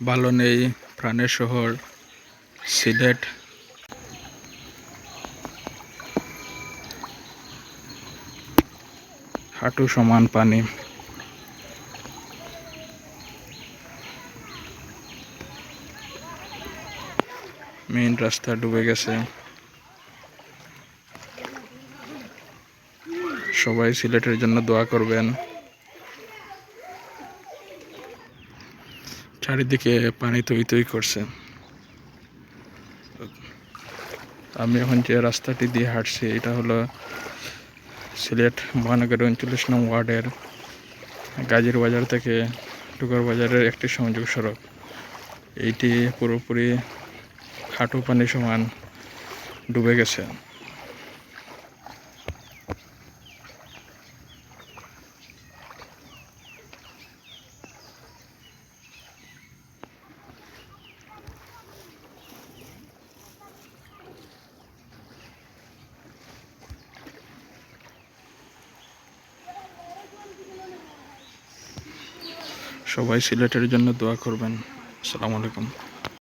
ভালো নেই প্রাণের শহর, সিলেট। হাঁটু সমান পানি। মেইন রাস্তা ডুবে গেছে। সবাই সিলেটের জন্য দোয়া করবেন। চারিদিকে পানি তৈ তৈ করছে। আমি এখন যে রাস্তাটি দিয়ে হাঁটছি, এটা হলো সিলেট মহানগর উনচল্লিশ নং ওয়ার্ডের গাজীর বাজার থেকে টুকার বাজারের একটি সংযোগ সড়ক। এইটি পুরোপুরি হাঁটু পানি সমান ডুবে গেছে। সবাই সিলেটের জন্য দোয়া করবেন। আসসালামু আলাইকুম।